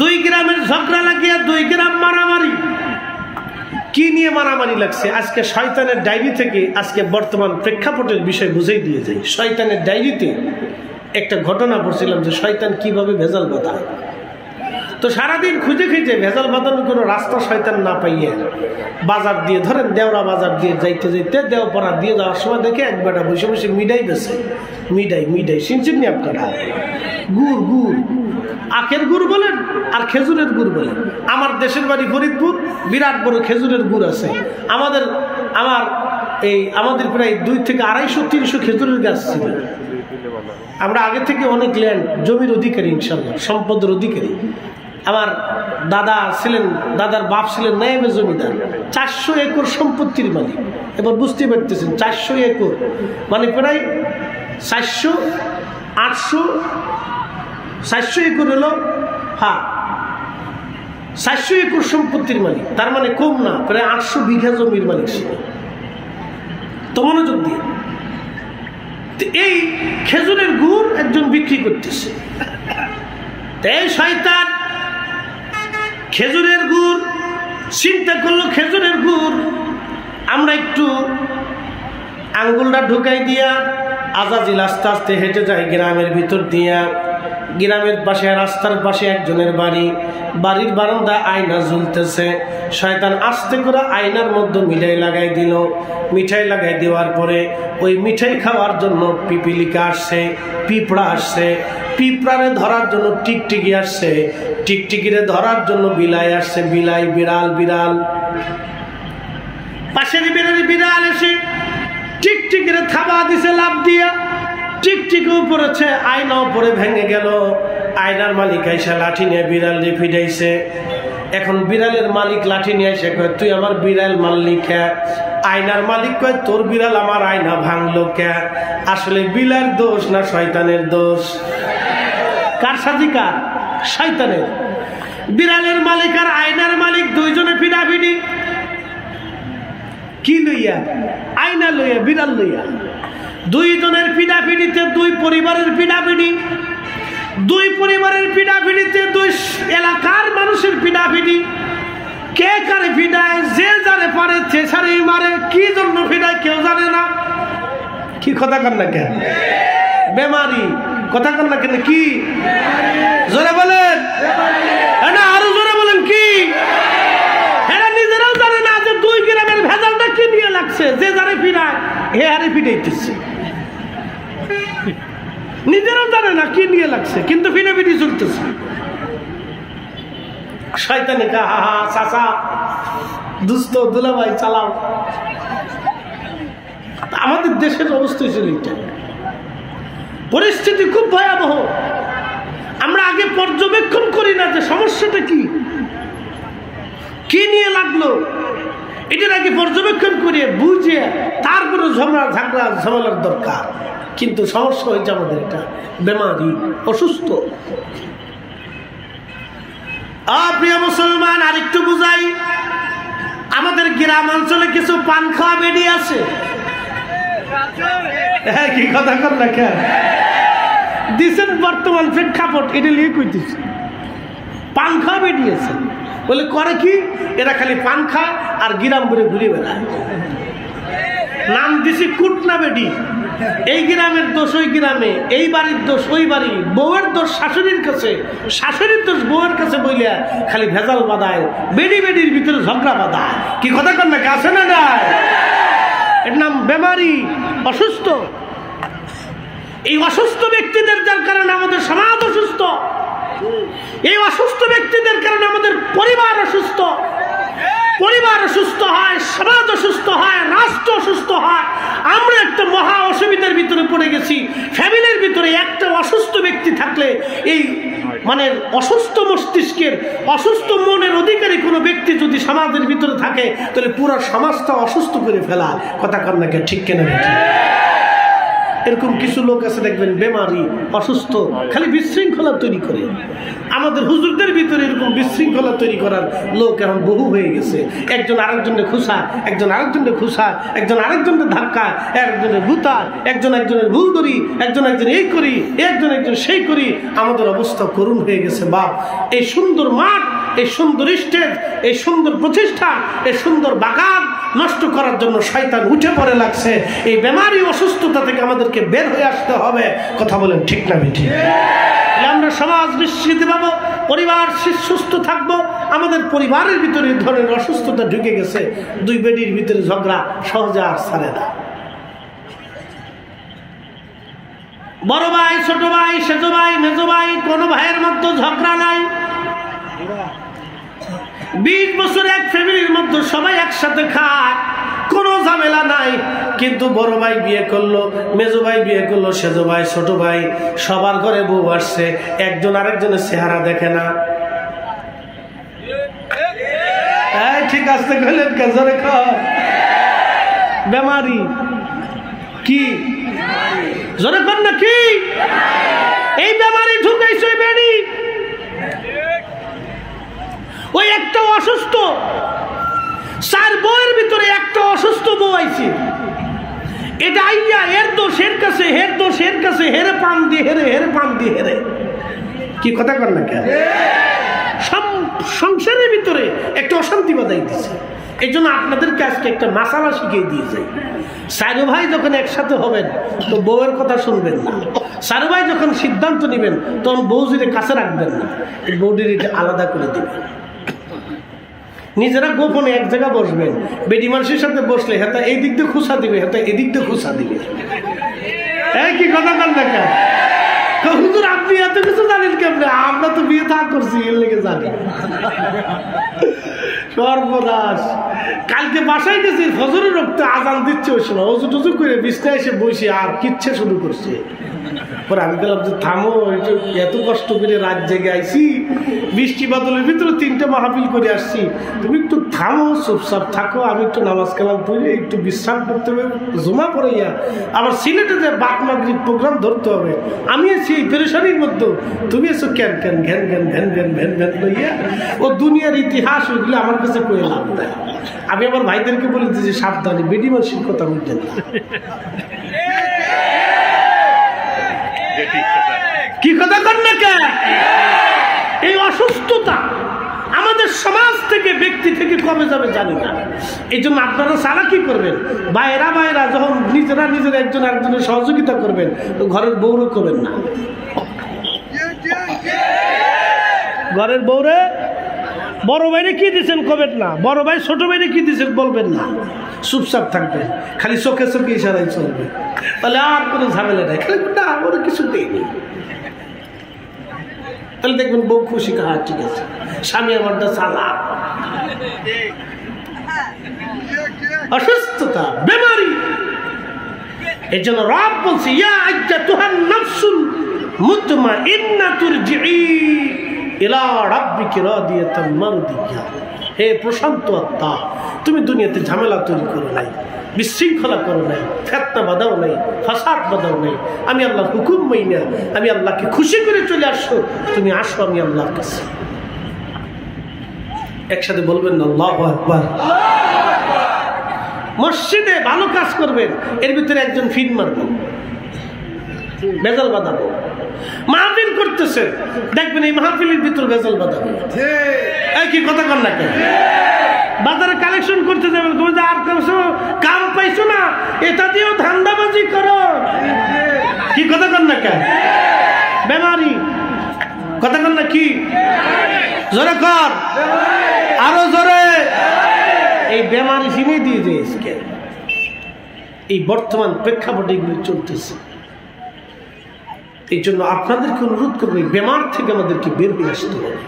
দুই গ্রামের ঝগড়া লাগিয়ে দুই গ্রাম মারামারি। কি নিয়ে মারামারি লাগছে? আজকে শয়তানের ডায়েরি থেকে আজকে বর্তমান প্রেক্ষাপটের বিষয় বুঝেই দিয়ে যাই। শয়তানের ডায়েরিতে একটা ঘটনা পড়ছিলাম যে শয়তান কীভাবে ভেজাল বাঁধায়। তো সারাদিন খুঁজে খুঁজে ভেজাল বাঁধানোর কোনো রাস্তা শয়তান না পাইয়ে বাজার দিয়ে, ধরেন দেওরা বাজার দিয়ে যাইতে যাইতে দেওপাড়া দিয়ে যাওয়ার সময় দেখে এক বেটা বসে বসে মিডাই বেছে মিডাই মিডাই শুনছেন নি আপনারা গুড় গুড়। আখের গুড় বলেন আর খেজুরের গুড় বলেন। আমার দেশের বাড়ি ফরিদপুর, বিরাট বড় খেজুরের গুড় আছে। আমাদের, আমার এই, আমাদের প্রায় দুই থেকে আড়াইশো, তিনশো খেজুরের গাছ ছিল। আমরা আগে থেকে অনেক ল্যান্ড জমির অধিকারী ইনশাল্লাহ, সম্পদের অধিকারী। আমার দাদা ছিলেন, দাদার বাপ ছিলেন নাইবে জমিদার। চারশো একর সম্পত্তির মালিক। এবার বুঝতে পারতেছেন, চারশো একর। মানে প্রায় চারশো, আটশো চারশো একর হলো হ্যাঁ চারশো একর সম্পত্তির মালিক। তার মানে কম না, প্রায় আটশো বিঘা জমির মালিক ছিল তো মনোযোগ দিয়ে। এই খেজুরের গুড় একজন বিক্রি করতেছে। এই শয়তান খেজুরের গুড়, চিন্তা করল খেজুরের গুড়, আমরা একটু আঙ্গুলটা ঢুকাই দিয়া আজাজিল আস্তে আস্তে হেঁটে যায় গ্রামের ভিতর দিয়া। গ্রামের পাশে, রাস্তার পাশে একজনের বাড়ি। বাড়ির বারান্দা আয়না ঝুলতেছে। শয়তান আস্তে করে আয়নার মধ্যে মিঠাই লাগাই দিল। মিঠাই লাগাই দেওয়ার পরে ওই মিঠাই খাওয়ার জন্য পিপিলিকা আসছে, পিঁপড়া আসছে। পিঁপড়ারে ধরার জন্য টিকটিকি আসছে। টিকটিকিরে ধরার জন্য বিলাই আসছে, বিলাই বিড়াল বিড়াল। পাশের বিড়াল বিড়াল এসে টিকটিকিরে থাবা দিছে লাভ দিয়া। টিকটিকিও পড়েছে আয়নাও পরে ভেঙে গেল। আয়নার মালিক আইসা লাঠি নিয়ে বিড়াল দিয়ে ফিরাইছে। এখন বিড়ালের মালিক লাঠি নিয়ে এসে কয়, তুই আমার বিড়াল মারলি কে? আয়নার মালিক কয়, তোর বিড়াল আমার আয়না ভাঙলো কে? আসলে বিড়াল দোষ না শয়তানের দোষ? কার সাথে শয়তানের। বিড়ালের মালিক আর আয়নার মালিক দুইজনে ফিডাফিডি কি লইয়া? আয়না লইয়া, বিড়াল লইয়া। দুইজনের পিডাপিডিতে দুই পরিবারের পিডাপিডি। দুই পরিবারের পিডাপিডিতে দুই এলাকার মানুষের পিডাপিডি। কে কারে ফিডায় যে জানে পারে সে সারেই মারে, কি জন্য ফিডায় কেউ জানে না। কি কথা কর না কেন? বেমারি। কথা কর না কেন কি? জোরে বলেন। এ না, আরও জোরে বলেন কি? এরা নিজেরাও জানে না যে দুই গ্রামের ভেজালটা কি নিয়ে লাগছে, যে যারে ফিরায় হে আরে ফিরাইতেছে নিজেরাও জানে না কি নিয়ে লাগছে, কিন্তু ফিরে চলতেছে। শয়তানি কা হা হা চাচা দুস্থ দুলাভাই, চালাও। আমাদের দেশের অবস্থা ছিল এটা পরিস্থিতি খুব ভয়াবহ। আমরা আগে পর্যবেক্ষণ করি না যে সমস্যাটা কি। কি নিয়ে লাগল? এটার আগে পর্যবেক্ষণ করে বুঝে তারপরে ঝগড়া ঝগড়া ঝামেলার দরকার। কিন্তু সমস্যা হয়েছে আমাদের এটা বেমারি, অসুস্থ। প্রিয় মুসলমান, আরেকটু বুঝাই। আমাদের গ্রাম অঞ্চলে কিছু পান খাওয়া বেরিয়ে আছে? হ্যাঁ কি কথা কর না কেন? দিছেন বর্তমান প্রেক্ষাপট, এটা নিয়ে কইতেছি। পান খাওয়া বেরিয়েছে বলে, করে কি? এরা খালি পান খায় আর গিরাম করে ঘুরে বেড়ায়। নাম দিছি কুটনা বেডি। এই গ্রামের দোষ ওই গ্রামে, এই বাড়ির দোষ ওই বাড়ি, বউয়ের দোষ শাশুড়ির কাছে, শাশুড়ির দোষ বউয়ের কাছে বইলে খালি ভেজাল বাঁধায়, বেডি বেডির ভিতরে ঝগড়া বাঁধায়। কি কথা কর না না নাই এর নাম বেমারি, অসুস্থ। এই অসুস্থ ব্যক্তিদের যার কারণে আমাদের সমাজ অসুস্থ। এই অসুস্থ ব্যক্তিদের কারণে আমাদের পরিবার অসুস্থ। পরিবার অসুস্থ হয়, সমাজ অসুস্থ হয়, রাষ্ট্র অসুস্থ হয়। আমরা একটা মহা অসুবিধার ভিতরে পড়ে গেছি। ফ্যামিলির ভিতরে একটা অসুস্থ ব্যক্তি থাকলে এই মানে অসুস্থ মস্তিষ্কের, অসুস্থ মনের অধিকারী কোনো ব্যক্তি যদি সমাজের ভিতরে থাকে, তাহলে পুরো সমাজটা অসুস্থ করে ফেলা কথা কন্যাকে ঠিক কেনা? এরকম কিছু লোক আছে, দেখবেন, বেমারি, অসুস্থ, খালি বিশৃঙ্খলা তৈরি করে। আমাদের হুজুরদের ভিতরে এরকম বিশৃঙ্খলা তৈরি করার লোক এখন বহু হয়ে গেছে। একজন আরেকজনের খুশা একজন আরেকজনের খুশা একজন আরেকজনের ধাক্কা, একজনের গুতা, একজন একজনের ভুল করি একজন একজন এই করি, একজন একজন সেই করি। আমাদের অবস্থা করুণ হয়ে গেছে, বাপ। এই সুন্দর মাঠ, এই সুন্দর স্টেজ, এই সুন্দর প্রতিষ্ঠান, এই সুন্দর বাগান নষ্ট করার জন্য শয়তান উঠে পড়ে লাগছে। এই বেমারি অসুস্থতা থেকে আমাদেরকে বের হয়ে আসতে হবে। কথা বলেন ঠিক না তাহলে আমরা সমাজ বিস্মৃতি পাবো, পরিবার সুস্থ থাকব, আমাদের পরিবারের ভিতরে ধরনের অসুস্থতা ঢুকে গেছে, দুই বেডির ভিতরে ঝগড়া সহজে আর ছাড়ে না। বড় ভাই, ছোট ভাই, সেজ ভাই, মেজ ভাই, কোনো ভাইয়ের মধ্যে ঝগড়া নাই। বিশ বছর এক ফ্যামিলির মধ্যে সবাই একসাথে খায়। কোনো ঝামেলা নাই। কিন্তু বড় ভাই বিয়ে করল, মেজো ভাই বিয়ে করল, সেজো ভাই, ছোট ভাই, সবার ঘরে বউ আসছে। একজন আরেকজনের চেহারা দেখে না। ঠিক আছে কইলেন কেজরে বেমারি। কি? জোরে কর না, কি? এই বেমারি ঢুকাইছে বেড়ি। ওই একটা অসুস্থ। চার বউয়ের ভিতরে একটা অসুস্থ বউ আইছে। এটা আইয়া এর দোষ, এর কাছে হের দোষ, এর কাছে, হেরে পান দিয়ে হেরে হেরে পান দিয়ে হেরে। কি কথা কর না কেন? সংসারের ভিতরে একটা অশান্তি বাদাই দিছে। এই জন্য আপনাদেরকে আজকে একটা মাসালা শিখিয়ে দিয়ে যাই। সারু ভাই যখন একসাথে হবেন, তো বউয়ের কথা শুনবেন না। সারু ভাই যখন সিদ্ধান্ত নেবেন, তখন বউজিরে কাছে রাখবেন না এটা আলাদা করে দিবেন। নিজেরা গোপনে এক জায়গা বসবেন। বেডি মানুষের সাথে বসলে হেতা এই দিক দিয়ে খুশা দিবে, হেতা এদিক দিয়ে খুশা দিবে। এই কি কথা কাল দেখা? আপনি এত কিছু জানেন কেমনে? আমরা তো বিয়ে থাক করছি, এর লেগে জানি। সর্বনাশ। কালকে বাসায় গেছি, ফজরের রক্তে আজান দিচ্ছে ওই সময়। অজু টজু করে বিছনায় এসে বসে আর কিচ্ছে শুরু করছে। পরে আমি বললাম যে, থামো এত কষ্ট করে রাত জেগে আইছি, বৃষ্টি বাদলের ভিতরে তিনটা মাহফিল করে আসছি। তুমি একটু থামো, চুপচাপ থাকো, আমি একটু নামাজ কালাম পড়ে একটু বিশ্রাম করতে হবে, জমা পড়াইয়া আবার সিলেটে যে বাক মাগরিব প্রোগ্রাম ধরতে হবে। আমি আছি এই পেরেশানির মধ্যে। তুমি এসো ক্যান ক্যান, ঘ্যান ঘ্যান ঘ্যান ঘ্যান ভ্যান ভ্যান লইয়া ও দুনিয়ার ইতিহাস ওইগুলো আমার কাছে কয়ে লাভ দেয় আমি আমার ভাইদেরকে বলে দিয়েছি, সাবধানে, বেডি মানসিক কথা না। কি কথা কর না কে? এই অসুস্থতা আমাদের সমাজ থেকে, ব্যক্তি থেকে কমে যাবে জানি না। এই জন্য আপনারা সারা কি করবেন? বাইরা বাইরা যখন নিজেরা নিজেরা একজন একজনের সহযোগিতা করবেন ঘরের বউরও করবেন না। ঘরের বউরে বড় ভাইরে কি দিচ্ছেন কবেন না? বড় ভাই, ছোট ভাইরে কি দিচ্ছেন বলবেন না? চুপচাপ থাকবে। খালি চোখে চোখে ইশারাই চলবে। তাহলে আর কোনো ঝামেলা নেই। খালি না কিছু দেয়নি তাহলে দেখবেন বউ খুশি কাহা ঠিক আছে। স্বামী আমারটা সালা অসুস্থতা, বেমারি। এর জন্য রব বলছে, ইয়া আজ্জা তুহান নফসুল মুতমা ইন্না তুরজিই মারদিয়া। হে প্রশান্ত আত্মা, তুমি দুনিয়াতে ঝামেলা তৈরি করো নাই, বিশৃঙ্খলা করো নাই, ফেতনা বাঁধাও নাই, ফাসাদ বাঁধাও নাই। আমি আল্লাহ হুকুম মাইনা আমি আল্লাহকে খুশি করে চলে আসছো তুমি আসো আমি আল্লাহর কাছে। একসাথে বলবেন না মসজিদে ভালো কাজ করবেন, এর ভিতরে একজন ফিন মারবেন বেজাল বাঁধাবো। মাহফিল করতেছেন দেখবেন এই মাহফিলের ভিতর বেজাল বাঁধাবো এই কি কথা কর না কেন? বাজারে কালেকশন করতে যাবেন তুমি যে আর কারও কাম পাইছো না এটা দিয়েও ধান্দাবাজি করো। কি কথা কর না কেন? বেমারি। কথা কর না কি? জোরে কর। আরও জোরে। এই বেমারি চিনে দিয়ে দিয়েছে এই বর্তমান প্রেক্ষাপটে এগুলো চলতেছে। এই জন্য আপনাদেরকে অনুরোধ করব বেমার থেকে আমাদেরকে বের হয়ে আসতে হবে।